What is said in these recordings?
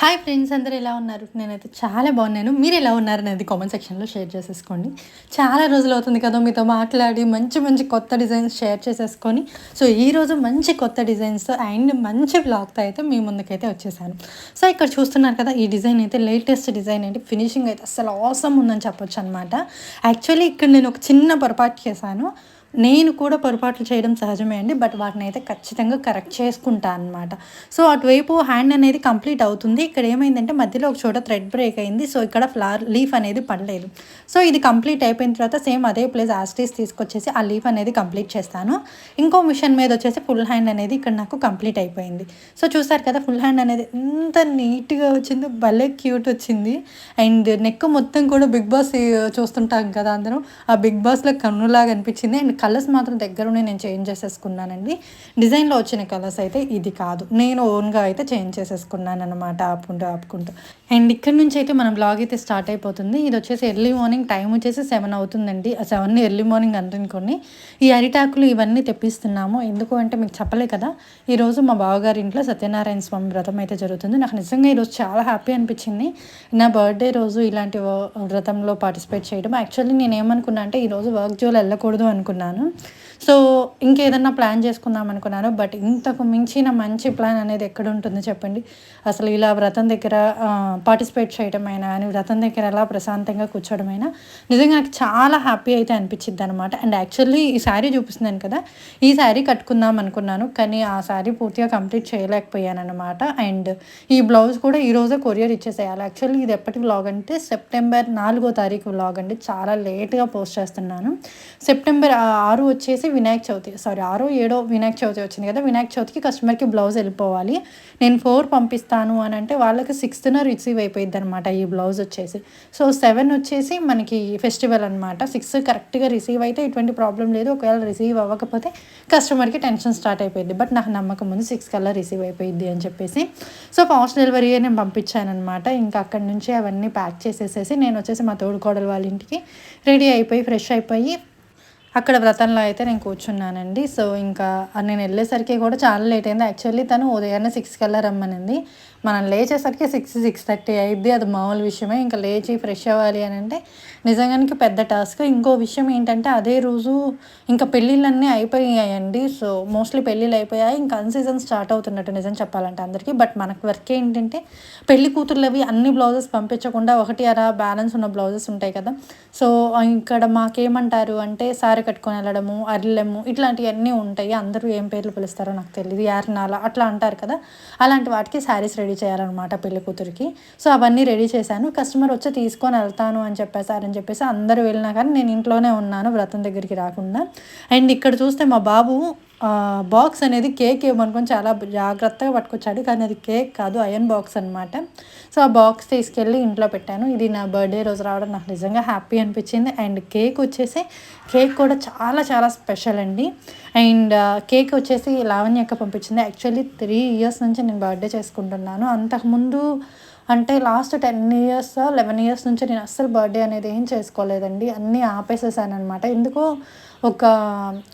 Hi friends అందరూ ఎలా ఉన్నారు? నేనైతే చాలా బాగున్నాను. మీరు ఎలా ఉన్నారు అనేది కామెంట్ సెక్షన్లో షేర్ చేసేసుకోండి. చాలా రోజులు అవుతుంది కదా మీతో మాట్లాడి మంచి మంచి కొత్త డిజైన్స్ షేర్ చేసేసుకొని. సో ఈ రోజు మంచి కొత్త డిజైన్స్ అండ్ మంచి బ్లాగ్తో అయితే మీ ముందుకైతే వచ్చేసాను. సో ఇక్కడ చూస్తున్నారు కదా ఈ డిజైన్ అయితే లేటెస్ట్ డిజైన్ అండి. ఫినిషింగ్ అయితే అసలు అవసరం ఉందని చెప్పొచ్చు అనమాట యాక్చువల్లీ ఇక్కడ నేను ఒక చిన్న పొరపాటు చేశాను. నేను కూడా పొరపాట్లు చేయడం సహజమే అండి బట్ వాటిని అయితే ఖచ్చితంగా కరెక్ట్ చేసుకుంటా అనమాట సో అటువైపు హ్యాండ్ అనేది కంప్లీట్ అవుతుంది. ఇక్కడ ఏమైందంటే మధ్యలో ఒక చోట థ్రెడ్ బ్రేక్ అయింది. సో ఇక్కడ ఫ్లవర్ లీఫ్ అనేది పడలేదు. సో ఇది కంప్లీట్ అయిపోయిన తర్వాత సేమ్ అదే ప్లేస్ యాస్టీస్ తీసుకొచ్చేసి ఆ లీఫ్ అనేది కంప్లీట్ చేస్తాను. ఇంకో మిషన్ మీద వచ్చేసి ఫుల్ హ్యాండ్ అనేది ఇక్కడ నాకు కంప్లీట్ అయిపోయింది. సో చూసారు కదా ఫుల్ హ్యాండ్ అనేది ఎంత నీట్గా వచ్చిందో భలే క్యూట్ వచ్చింది. అండ్ నెక్ మొత్తం కూడా బిగ్ బాస్ చూస్తుంటాం కదా అందరం. ఆ బిగ్ బాస్లో కన్నులాగా అనిపించింది. అండ్ కలర్స్ మాత్రం దగ్గరుండి నేను చేంజ్ చేసేసుకున్నానండి. డిజైన్లో వచ్చిన కలర్స్ అయితే ఇది కాదు. నేను ఓన్గా అయితే చేంజ్ చేసేసుకున్నాను అనమాట ఆపుకుంటూ ఆపుకుంటూ. అండ్ ఇక్కడ నుంచి అయితే మన బ్లాగ్ అయితే స్టార్ట్ అయిపోతుంది. ఇది వచ్చేసి ఎర్లీ మార్నింగ్ టైం వచ్చేసి సెవెన్ అవుతుందండి. సెవెన్ ఎర్లీ మార్నింగ్ అనుకోండి. ఈ అరిటాకులు ఇవన్నీ తెప్పిస్తున్నాము. ఎందుకు అంటే మీకు చెప్పలే కదా ఈరోజు మా బావగారి ఇంట్లో సత్యనారాయణ స్వామి వ్రతం అయితే జరుగుతుంది. నాకు నిజంగా ఈరోజు చాలా హ్యాపీ అనిపించింది. నా బర్త్డే రోజు ఇలాంటి వ్రతంలో పార్టిసిపేట్ చేయడం. యాక్చువల్లీ నేను ఏమనుకున్నా అంటే ఈరోజు వర్క్ జోలు వెళ్ళకూడదు అనుకున్నాను. နော် సో ఇంకేదన్నా ప్లాన్ చేసుకుందాం అనుకున్నాను బట్ ఇంతకు మించిన మంచి ప్లాన్ అనేది ఎక్కడ ఉంటుంది చెప్పండి? అసలు ఇలా వ్రతం దగ్గర పార్టిసిపేట్ చేయడమైనా అని వ్రతం దగ్గర అలా ప్రశాంతంగా కూర్చోడమైనా నిజంగా నాకు చాలా హ్యాపీ అయితే అనిపించింది అనమాట అండ్ యాక్చువల్లీ ఈ శారీ చూపిస్తున్నాను కదా ఈ శారీ కట్టుకుందాం అనుకున్నాను కానీ ఆ శారీ పూర్తిగా కంప్లీట్ చేయలేకపోయాను అనమాట అండ్ ఈ బ్లౌజ్ కూడా ఈరోజే కొరియర్ ఇచ్చేసేయాలి. యాక్చువల్లీ ఇది ఎప్పటి వ్లాగ్ అంటే సెప్టెంబర్ నాలుగో తారీఖు వ్లాగ్ అండి. చాలా లేట్గా పోస్ట్ చేస్తున్నాను. సెప్టెంబర్ ఆరు వచ్చేసి వినాయక చవితి. సారీ ఆరో ఏడో వినాయక చవితి వచ్చింది కదా. వినాయక చవితికి కస్టమర్కి బ్లౌజ్ వెళ్ళిపోవాలి. నేను ఫోర్ పంపిస్తాను అని అంటే వాళ్ళకి సిక్స్త్న రిసీవ్ అయిపోయింది అనమాట ఈ బ్లౌజ్ వచ్చేసి. సో సెవెన్ వచ్చేసి మనకి ఫెస్టివల్ అనమాట సిక్స్ కరెక్ట్గా రిసీవ్ అయితే ఎటువంటి ప్రాబ్లం లేదు. ఒకవేళ రిసీవ్ అవ్వకపోతే కస్టమర్కి టెన్షన్ స్టార్ట్ అయిపోయింది బట్ నాకు నమ్మకం ఉంది సిక్స్ కల్లా రిసీవ్ అయిపోయింది అని చెప్పేసి. సో ఫాస్ట్ డెలివరీ నేను పంపించాను అనమాట ఇంకా అక్కడి నుంచి అవన్నీ ప్యాక్ చేసేసేసి నేను వచ్చేసి మా తోడుకోడలు వాళ్ళ ఇంటికి రెడీ అయిపోయి ఫ్రెష్ అయిపోయి అక్కడ వ్రతంలో అయితే నేను కూర్చున్నానండి. సో ఇంకా నేను వెళ్ళేసరికి కూడా చాలా లేట్ అయింది. యాక్చువల్లీ తను ఉదయాన్నే సిక్స్ కల్లా రమ్మనింది. మనం లేచేసరికి సిక్స్ సిక్స్ థర్టీ అయింది అది మామూలు విషయమే. ఇంకా లేచి ఫ్రెష్ అవ్వాలి అని అంటే నిజంగానికి పెద్ద టాస్క్ ఇంకో విషయం ఏంటంటే అదే రోజు ఇంకా పెళ్ళిళ్ళన్నీ అయిపోయాయండి. సో మోస్ట్లీ పెళ్ళిళ్ళు అయిపోయాయి. ఇంకా అన్సీజన్ స్టార్ట్ అవుతున్నట్టు నిజం చెప్పాలంటే అందరికీ. బట్ మనకు వర్క్ ఏంటంటే పెళ్ళి కూతుర్లవి అన్ని బ్లౌజెస్ పంపించకుండా ఒకటి అలా బ్యాలెన్స్ ఉన్న బ్లౌజెస్ ఉంటాయి కదా. సో ఇక్కడ మాకేమంటారు అంటే సారీ కట్టుకొని వెళ్ళడము అర్లెము ఇట్లాంటివన్నీ ఉంటాయి. అందరూ ఏం పేర్లు పిలుస్తారో నాకు తెలియదు యార్నాల అట్లా అంటారు కదా. అలాంటి వాటికి శారీస్ రెడీ చేయాలన్నమాట పెళ్ళి కూతురికి. సో అవన్నీ రెడీ చేశాను. కస్టమర్ వచ్చి తీసుకొని వెళ్తాను అని చెప్పేసారని చెప్పేసి అందరూ వెళ్ళినా కానీ నేను ఇంట్లోనే ఉన్నాను వ్రతం దగ్గరికి రాకుండా. అండ్ ఇక్కడ చూస్తే మా బాబు బాక్స్ అనేది కేక్ ఇవ్వమనుకొని చాలా జాగ్రత్తగా పట్టుకొచ్చాడు. కానీ అది కేక్ కాదు అయన్ బాక్స్ అనమాట సో ఆ బాక్స్ తీసుకెళ్ళి ఇంట్లో పెట్టాను. ఇది నా బర్త్డే రోజు రావడం నాకు నిజంగా హ్యాపీ అనిపించింది. అండ్ కేక్ వచ్చేసి కేక్ కూడా చాలా చాలా స్పెషల్ అండి. అండ్ కేక్ వచ్చేసి లావణ్యక్క పంపించింది. యాక్చువల్లీ త్రీ ఇయర్స్ నుంచి నేను బర్త్డే చేసుకుంటున్నాను. అంతకుముందు అంటే last ten years eleven years నుంచి నేను అస్సలు బర్త్డే అనేది ఏం చేసుకోలేదండి. అన్నీ ఆపేసేసానమాట అనమాట ఎందుకో ఒక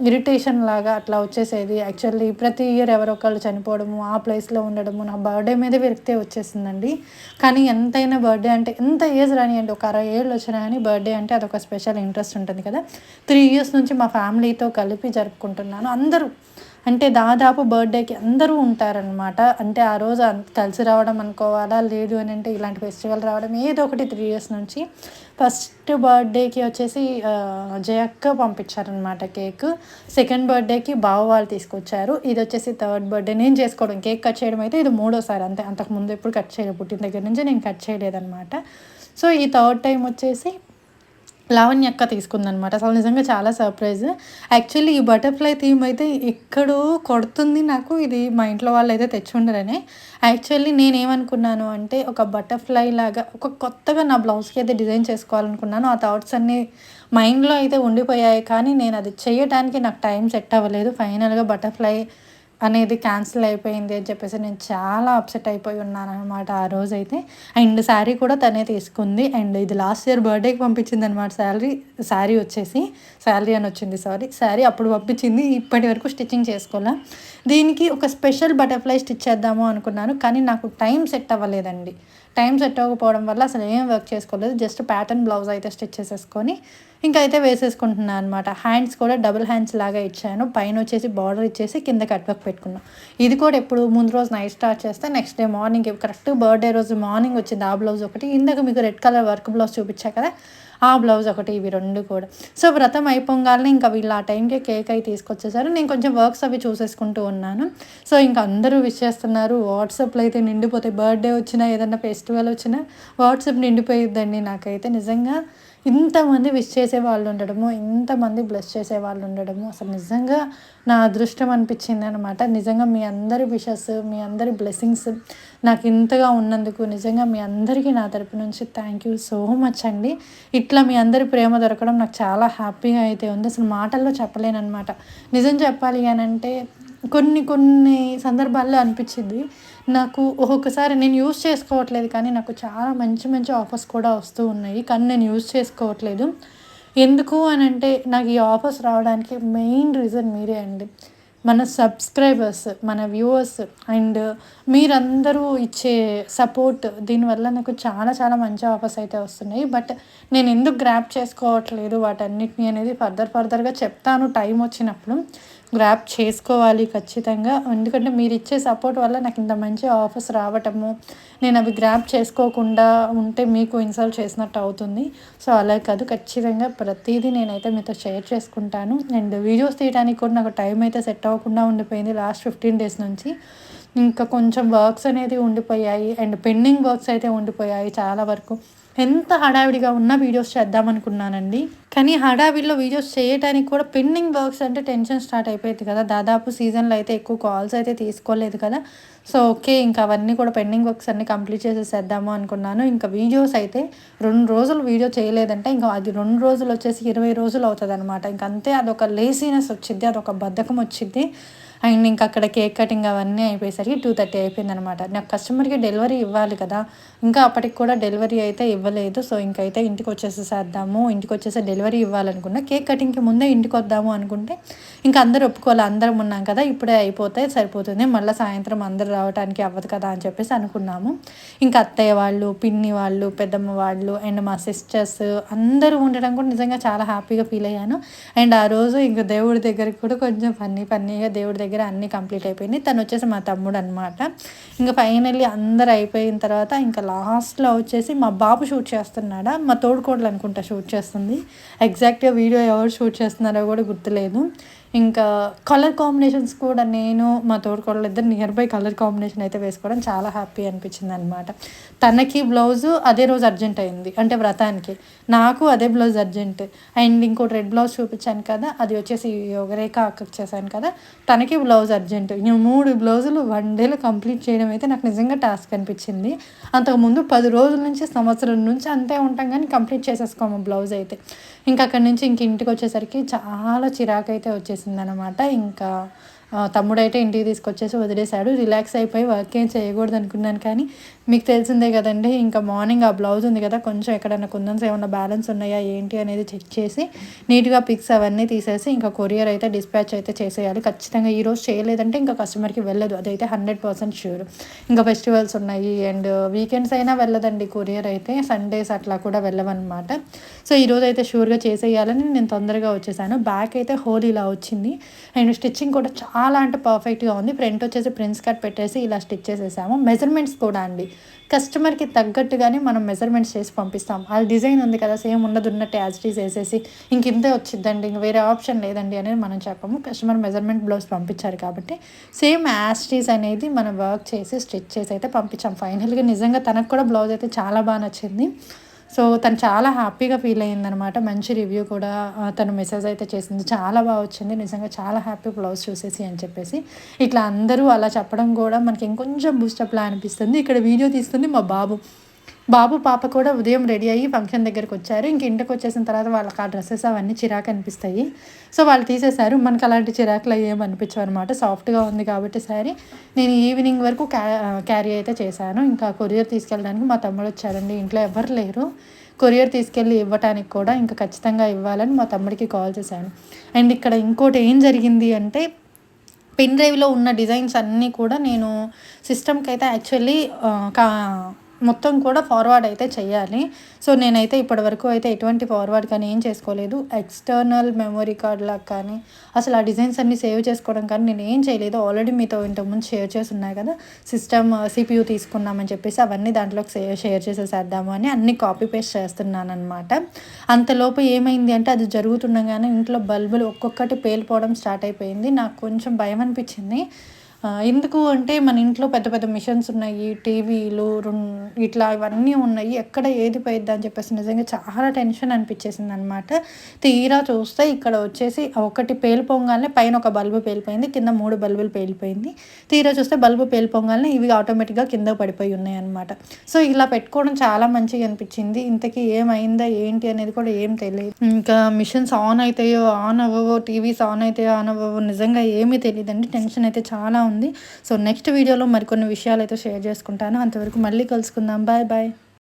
ఇరిటేషన్ లాగా అట్లా వచ్చేసేది. యాక్చువల్లీ ప్రతి ఇయర్ ఎవరో ఒకళ్ళు చనిపోవడము ఆ ప్లేస్లో ఉండడము నా బర్త్డే మీద విరక్తే వచ్చేసిందండి. కానీ ఎంతైనా బర్త్డే అంటే ఎంత ఏజ్ రానియండి. ఒక అరవై ఏళ్ళు వచ్చినా కానీ బర్త్డే అంటే అదొక స్పెషల్ ఇంట్రెస్ట్ ఉంటుంది కదా. త్రీ ఇయర్స్ నుంచి మా ఫ్యామిలీతో కలిపి జరుపుకుంటున్నాను. అందరూ అంటే దాదాపు బర్త్డేకి అందరూ ఉంటారనమాట అంటే ఆ రోజు కలిసి రావడం అనుకోవాలా? లేదు అని అంటే ఇలాంటి ఫెస్టివల్ రావడం ఏదో ఒకటి త్రీ ఇయర్స్ నుంచి. ఫస్ట్ బర్త్డేకి వచ్చేసి జయక్క పంపించారనమాట కేక్. సెకండ్ బర్త్డేకి బావ వాళ్ళు తీసుకొచ్చారు. ఇది వచ్చేసి థర్డ్ బర్త్డే. నేను చేసుకోవడం. కేక్ కట్ చేయడం అయితే ఇది మూడోసారి. అంతే అంతకుముందు ఎప్పుడు కట్ చేయలేదు. పుట్టిన దగ్గర నుంచి నేను కట్ చేయలేదన్నమాట. సో ఈ థర్డ్ టైం వచ్చేసి లావణ్య అక్క తీసుకుందనమాట అసలు నిజంగా చాలా సర్ప్రైజ్. యాక్చువల్లీ ఈ బటర్ఫ్లై థీమ్ అయితే ఎక్కడో కొడుతుంది నాకు. ఇది మా ఇంట్లో వాళ్ళు అయితే తెచ్చుండరని. యాక్చువల్లీ నేనేమనుకున్నాను అంటే ఒక బటర్ఫ్లై లాగా ఒక కొత్తగా నా బ్లౌజ్కి అయితే డిజైన్ చేసుకోవాలనుకున్నాను. ఆ థాట్స్ అన్నీ మైండ్లో అయితే ఉండిపోయాయి. కానీ నేను అది చేయడానికి నాకు టైం సెట్ అవ్వలేదు. ఫైనల్గా బటర్ఫ్లై అనేది క్యాన్సిల్ అయిపోయింది అని చెప్పేసి నేను చాలా అప్సెట్ అయిపోయి ఉన్నాను అనమాట ఆ రోజైతే. అండ్ శారీ కూడా తనే తీసుకుంది. అండ్ ఇది లాస్ట్ ఇయర్ బర్త్డేకి పంపించింది అనమాట శాలరీ. శారీ వచ్చేసి శాలరీ అని వచ్చింది సారీ. శారీ అప్పుడు పంపించింది. ఇప్పటి వరకు స్టిచ్చింగ్ చేసుకోవాలా. దీనికి ఒక స్పెషల్ బటర్ఫ్లై స్టిచ్ చేద్దాము అనుకున్నాను కానీ నాకు టైం సెట్ అవ్వలేదండి. టైం సెట్ అవ్వకపోవడం వల్ల అసలు ఏం వర్క్ చేసుకోలేదు. జస్ట్ ప్యాటర్న్ బ్లౌజ్ అయితే స్టిచ్ చేసేసుకొని ఇంకా అయితే వేసేసుకుంటున్నాను అనమాట హ్యాండ్స్ కూడా డబుల్ హ్యాండ్స్ లాగా ఇచ్చాను. పైన వచ్చేసి బార్డర్ ఇచ్చేసి కింద కట్ వర్క్ పెట్టుకున్నాను ఇది కూడా ఎప్పుడు ముందు రోజు నైట్ స్టార్ట్ చేస్తే next day morning correct birthday రోజు మార్నింగ్ వచ్చింది ఆ బ్లౌజ్ ఒకటి. ఇందాక మీకు రెడ్ కలర్ వర్క్ బ్లౌజ్ చూపించా కదా. ఆ బ్లౌజ్ ఒకటి ఇవి రెండు కూడా. సో వ్రతం అయిపోగానే ఇంకా వీళ్ళు ఆ టైంకి కేక్ అయి తీసుకొచ్చేసారు. నేను కొంచెం వర్క్స్ అవి చూసేసుకుంటూ ఉన్నాను. సో ఇంకా అందరూ విష్ చేస్తున్నారు. వాట్సాప్లో అయితే నిండిపోతాయి. బర్త్డే వచ్చినా ఏదన్నా ఫెస్టివల్ వచ్చినా వాట్సాప్ నిండిపోయిద్దండి నాకైతే నిజంగా. ఇంతమంది విష్ చేసే వాళ్ళు ఉండడము ఇంతమంది బ్లెస్ చేసే వాళ్ళు ఉండడము అసలు నిజంగా నా అదృష్టం అనిపించింది అనమాట నిజంగా మీ అందరి విషెస్ మీ అందరి బ్లెస్సింగ్స్ నాకు ఇంతగా ఉన్నందుకు నిజంగా మీ అందరికీ నా తరపు నుంచి థ్యాంక్ యూ సో మచ్ అండి. ఇట్లా మీ అందరి ప్రేమ దొరకడం నాకు చాలా హ్యాపీగా అయితే ఉంది. అసలు మాటల్లో చెప్పలేనమాట నిజం చెప్పాలి అని అంటే కొన్ని కొన్ని సందర్భాల్లో అనిపించింది. నాకు ఒక్కొక్కసారి నేను యూజ్ చేసుకోవట్లేదు కానీ నాకు చాలా మంచి మంచి ఆఫర్స్ కూడా వస్తూ ఉన్నాయి. కానీ నేను యూస్ చేసుకోవట్లేదు. ఎందుకు అని అంటే నాకు ఈ ఆఫర్స్ రావడానికి మెయిన్ రీజన్ మీరే అండి. మన సబ్స్క్రైబర్స్ మన వ్యూవర్స్ అండ్ మీరందరూ ఇచ్చే సపోర్ట్ దీనివల్ల నాకు చాలా చాలా మంచి ఆఫర్స్ అయితే వస్తున్నాయి. బట్ నేను ఎందుకు గ్రాప్ చేసుకోవట్లేదు వాటన్నిటిని అనేది ఫర్దర్ ఫర్దర్గా చెప్తాను టైం వచ్చినప్పుడు. గ్రాప్ చేసుకోవాలి ఖచ్చితంగా. ఎందుకంటే మీరు ఇచ్చే సపోర్ట్ వల్ల నాకు ఇంత మంచి ఆఫర్స్ రావటము నేను అవి గ్రాప్ చేసుకోకుండా ఉంటే మీకు ఇన్సల్ట్ చేసినట్టు అవుతుంది. సో అలా కాదు. ఖచ్చితంగా ప్రతిదీ నేనైతే మీతో షేర్ చేసుకుంటాను. అండ్ వీడియోస్ తీయడానికి కూడా నాకు టైం అయితే సెట్ అవ్వకుండా ఉండిపోయింది లాస్ట్ ఫిఫ్టీన్ డేస్ నుంచి. ఇంకా కొంచెం వర్క్స్ అనేది ఉండిపోయాయి. అండ్ పెండింగ్ వర్క్స్ అయితే ఉండిపోయాయి చాలా వరకు. ఎంత హడావిడిగా ఉన్న వీడియోస్ చేద్దాం అనుకున్నానండి. కానీ హడావిడిలో వీడియోస్ చేయడానికి కూడా పెండింగ్ వర్క్స్ అంటే టెన్షన్ స్టార్ట్ అయిపోయింది కదా. దాదాపు సీజన్లో అయితే ఎక్కువ కాల్స్ అయితే తీసుకోలేదు కదా. సో ఓకే ఇంకా అవన్నీ కూడా పెండింగ్ వర్క్స్ అన్ని కంప్లీట్ చేసేసేద్దాము అనుకున్నాను. ఇంకా వీడియోస్ అయితే రెండు రోజులు వీడియో చేయలేదంటే ఇంకా అది రెండు రోజులు వచ్చేసి ఇరవై రోజులు అవుతుంది అనమాట ఇంకంతే అదొక లేసీనెస్ వచ్చింది అదొక బద్ధకం వచ్చింది. అండ్ ఇంకా అక్కడ కేక్ కటింగ్ అవన్నీ అయిపోయేసరికి టూ థర్టీ అయిపోయింది అనమాట నాకు కస్టమర్కి డెలివరీ ఇవ్వాలి కదా. ఇంకా అప్పటికి కూడా డెలివరీ అయితే ఇవ్వలేదు. సో ఇంకైతే ఇంటికి వచ్చేసేసేద్దాము ఇంటికి వచ్చేసే డెలివరీ ఇవ్వాలనుకున్నా కేక్ కటింగ్కి ముందే ఇంటికి వద్దాము అనుకుంటే ఇంకా అందరూ ఒప్పుకోవాలి. అందరం ఉన్నాం కదా ఇప్పుడే అయిపోతే సరిపోతుంది. మళ్ళీ సాయంత్రం అందరూ రావడానికి అవ్వదు కదా అని చెప్పేసి అనుకున్నాము. ఇంకా అత్తయ్య వాళ్ళు పిన్ని వాళ్ళు పెద్దమ్మ వాళ్ళు అండ్ మా సిస్టర్స్ అందరూ ఉండడం కూడా నిజంగా చాలా హ్యాపీగా ఫీల్ అయ్యాను. అండ్ ఆ రోజు ఇంకా దేవుడి దగ్గరికి కూడా కొంచెం ఫన్నీ ఫన్నీగా దేవుడి దగ్గర దగ్గర అన్నీ కంప్లీట్ అయిపోయినాయి. తను వచ్చేసి మా తమ్ముడు అనమాట ఇంకా ఫైనల్లీ అందరు అయిపోయిన తర్వాత ఇంకా లాస్ట్లో వచ్చేసి మా బాబు షూట్ చేస్తున్నాడా? మా తోడుకోడలు అనుకుంటా షూట్ చేస్తుంది. ఎగ్జాక్ట్గా వీడియో ఎవరు షూట్ చేస్తున్నారో కూడా గుర్తులేదు. ఇంకా కలర్ కాంబినేషన్స్ కూడా నేను మా తోడుకోడలు ఇద్దరు నియర్ బై కలర్ కాంబినేషన్ అయితే వేసుకోవడం చాలా హ్యాపీ అనిపించింది అనమాట తనకి బ్లౌజు అదే రోజు అర్జెంట్ అయింది అంటే వ్రతానికి. నాకు అదే బ్లౌజ్ అర్జెంట్ అండ్ ఇంకోటి రెడ్ బ్లౌజ్ చూపించాను కదా అది వచ్చేసి యోగరేఖ అక్కకి చేశాను కదా తనకి బ్లౌజ్ అర్జెంట్ నేను మూడు బ్లౌజులు వన్ డేలో కంప్లీట్ చేయడం అయితే నాకు నిజంగా టాస్క్ అనిపించింది. అంతకుముందు పది రోజుల నుంచి సంవత్సరం నుంచి అంతే ఉంటాం కానీ కంప్లీట్ చేసేసుకోము బ్లౌజ్ అయితే. ఇంకా అక్కడి నుంచి ఇంక ఇంటికి వచ్చేసరికి చాలా చిరాకు అయితే వచ్చేసింది. చేసిందనమాట ఇంకా తమ్ముడైతే ఇంటికి తీసుకొచ్చేసి వదిలేశాడు. రిలాక్స్ అయిపోయి వర్క్ ఏం చేయకూడదు అనుకున్నాను కానీ మీకు తెలిసిందే కదండి ఇంకా మార్నింగ్ ఆ బ్లౌజ్ ఉంది కదా కొంచెం ఎక్కడైనా కుందన్స్ ఏమైనా బ్యాలెన్స్ ఉన్నాయా ఏంటి అనేది చెక్ చేసి నీట్గా పిక్స్ అవన్నీ తీసేసి ఇంకా కొరియర్ అయితే డిస్పాచ్ అయితే చేసేయాలి. ఖచ్చితంగా ఈరోజు చేయలేదంటే ఇంకా కస్టమర్కి వెళ్ళదు అదైతే హండ్రెడ్ పర్సెంట్ షూర్ ఇంకా ఫెస్టివల్స్ ఉన్నాయి అండ్ వీకెండ్స్ అయినా వెళ్ళదండి కొరియర్ అయితే సండేస్ అట్లా కూడా వెళ్ళవన్నమాట సో ఈరోజు అయితే షూర్గా చేసేయాలని నేను తొందరగా వచ్చేసాను. బ్యాక్ అయితే హోల్ ఇలా వచ్చింది. అండ్ స్టిచ్చింగ్ కూడా చాలా అంటే పర్ఫెక్ట్గా ఉంది. ఫ్రంట్ వచ్చేసి ప్రిన్స్ కట్ పెట్టేసి ఇలా స్టిచ్ చేసేసాము. మెజర్మెంట్స్ కూడా అండి. కస్టమర్కి తగ్గట్టుగానే మనం మెజర్మెంట్స్ చేసి పంపిస్తాం. ఆ డిజైన్ ఉంది కదా సేమ్ ఉన్నది ఉన్నట్టు యాజిటీస్ వేసేసి. ఇంక ఇంతే వచ్చిందండి. ఇంక వేరే ఆప్షన్ లేదండి అనేది మనం చెప్పము. కస్టమర్ మెజర్మెంట్ బ్లౌజ్ పంపించారు కాబట్టి సేమ్ యాస్టీస్ అనేది మనం వర్క్ చేసి స్టిచ్ చేసి అయితే పంపించాం. ఫైనల్గా నిజంగా తనకు కూడా బ్లౌజ్ అయితే చాలా బాగా నచ్చింది. సో తను చాలా హ్యాపీగా ఫీల్ అయ్యిందనమాట. మంచి రివ్యూ కూడా తను మెసేజ్ అయితే చేసింది. చాలా బాగా వచ్చింది. నిజంగా చాలా హ్యాపీ బ్లౌజ్ చూసేసి అని చెప్పేసి. ఇట్లా అందరూ అలా చెప్పడం కూడా మనకి ఇంకొంచెం బూస్టప్లా అనిపిస్తుంది. ఇక్కడ వీడియో తీస్తుంది మా బాబు. బాబు పాప కూడా ఉదయం రెడీ అయ్యి ఫంక్షన్ దగ్గరికి వచ్చారు. ఇంక ఇంటికి వచ్చేసిన తర్వాత వాళ్ళకి ఆ డ్రెస్సెస్ అవన్నీ చిరాకు అనిపిస్తాయి. సో వాళ్ళు తీసేశారు. మనకు అలాంటి చిరాకులు ఏమి అనిపించవు అనమాట సాఫ్ట్గా ఉంది కాబట్టి సారీ నేను ఈవినింగ్ వరకు క్యా క్యారీ అయితే చేశాను. ఇంకా కొరియర్ తీసుకెళ్ళడానికి మా తమ్ముడు వచ్చారండి ఇంట్లో ఎవరు లేరు. కొరియర్ తీసుకెళ్ళి ఇవ్వటానికి కూడా ఇంకా ఖచ్చితంగా ఇవ్వాలని మా తమ్ముడికి కాల్ చేశాను. అండ్ ఇక్కడ ఇంకోటి ఏం జరిగింది అంటే పెన్ డ్రైవ్లో ఉన్న డిజైన్స్ అన్నీ కూడా నేను సిస్టమ్కి అయితే యాక్చువల్లీ కా మొత్తం కూడా ఫార్వర్డ్ అయితే చేయాలి సో నేనైతే ఇప్పటి వరకు అయితే ఎటువంటి ఫార్వర్డ్ కానీ ఏం చేసుకోలేదు. ఎక్స్టర్నల్ మెమొరీ కార్డ్లా కానీ అసలు ఆ డిజైన్స్ అన్ని సేవ్ చేసుకోవడం కానీ నేను ఏం చేయలేదు. ఆల్రెడీ మీతో ఇంతకుముందు షేర్ చేసి ఉన్నాయి కదా సిస్టమ్ సిపియూ uh, తీసుకున్నామని చెప్పేసి అవన్నీ దాంట్లోకి షేర్ షేర్ చేసేసేద్దాము అని అన్ని కాపీ పేస్ట్ చేస్తున్నాను అనమాట అంతలోపు ఏమైంది అంటే అది జరుగుతుండగానే ఇంట్లో బల్బులు ఒక్కొక్కటి పేలిపోవడం స్టార్ట్ అయిపోయింది. నాకు కొంచెం భయం అనిపించింది. ఎందుకు అంటే మన ఇంట్లో పెద్ద పెద్ద మిషన్స్ ఉన్నాయి టీవీలు ఇట్లా ఇవన్నీ ఉన్నాయి. ఎక్కడ ఏది పోయిద్దా అని చెప్పేసి నిజంగా చాలా టెన్షన్ అనిపించేసింది అనమాట తీరా చూస్తే ఇక్కడ వచ్చేసి ఒకటి పేలిపోగానే పైన ఒక బల్బు పేలిపోయింది కింద మూడు బల్బులు పేలిపోయింది. తీరా చూస్తే బల్బు పేలిపోగానే ఇవి ఆటోమేటిక్గా కింద పడిపోయి ఉన్నాయి అనమాట సో ఇలా పెట్టుకోవడం చాలా మంచిగా అనిపించింది. ఇంతకీ ఏమైందా ఏంటి అనేది కూడా ఏం తెలియదు. ఇంకా మిషన్స్ ఆన్ అవుతాయో ఆన్ అవ్వవో టీవీస్ ఆన్ అవుతాయో ఆన్ అవ్వవో నిజంగా ఏమీ తెలియదండి. టెన్షన్ అయితే చాలా ఉంది. సో నెక్స్ట్ వీడియోలో మరికొన్ని విషయాలు అయితే షేర్ చేసుకుంటాను. అంతవరకు మళ్ళీ కలుసుకుందాం. Bye bye